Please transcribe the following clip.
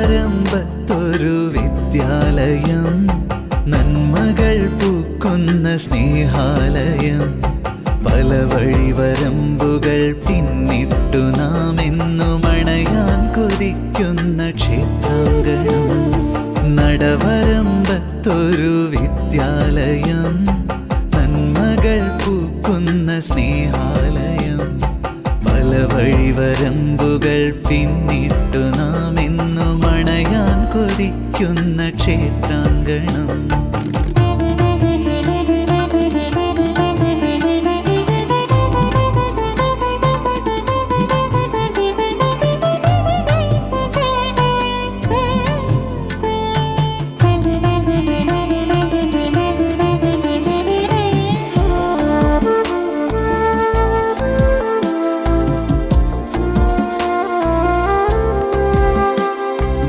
നടവരമ്പത്തൊരു വിദ്യാലയം. നന്മകൾ പൂക്കുന്ന സ്നേഹാലയം. പല വഴിവരമ്പുകൾ പിന്നിട്ടു നാം എന്നു മണയാൻ കൊതിക്കുന്ന ക്ഷേത്രാങ്കണം നടവരമ്പത്തൊരു വിദ്യാലയം. നന്മകൾ പൂക്കുന്ന സ്നേഹാലയം. പല വഴിവരമ്പുകൾ പിന്നിട്ടു നാം എന്നും കൊതിക്കുന്ന ക്ഷേത്രാങ്കണം.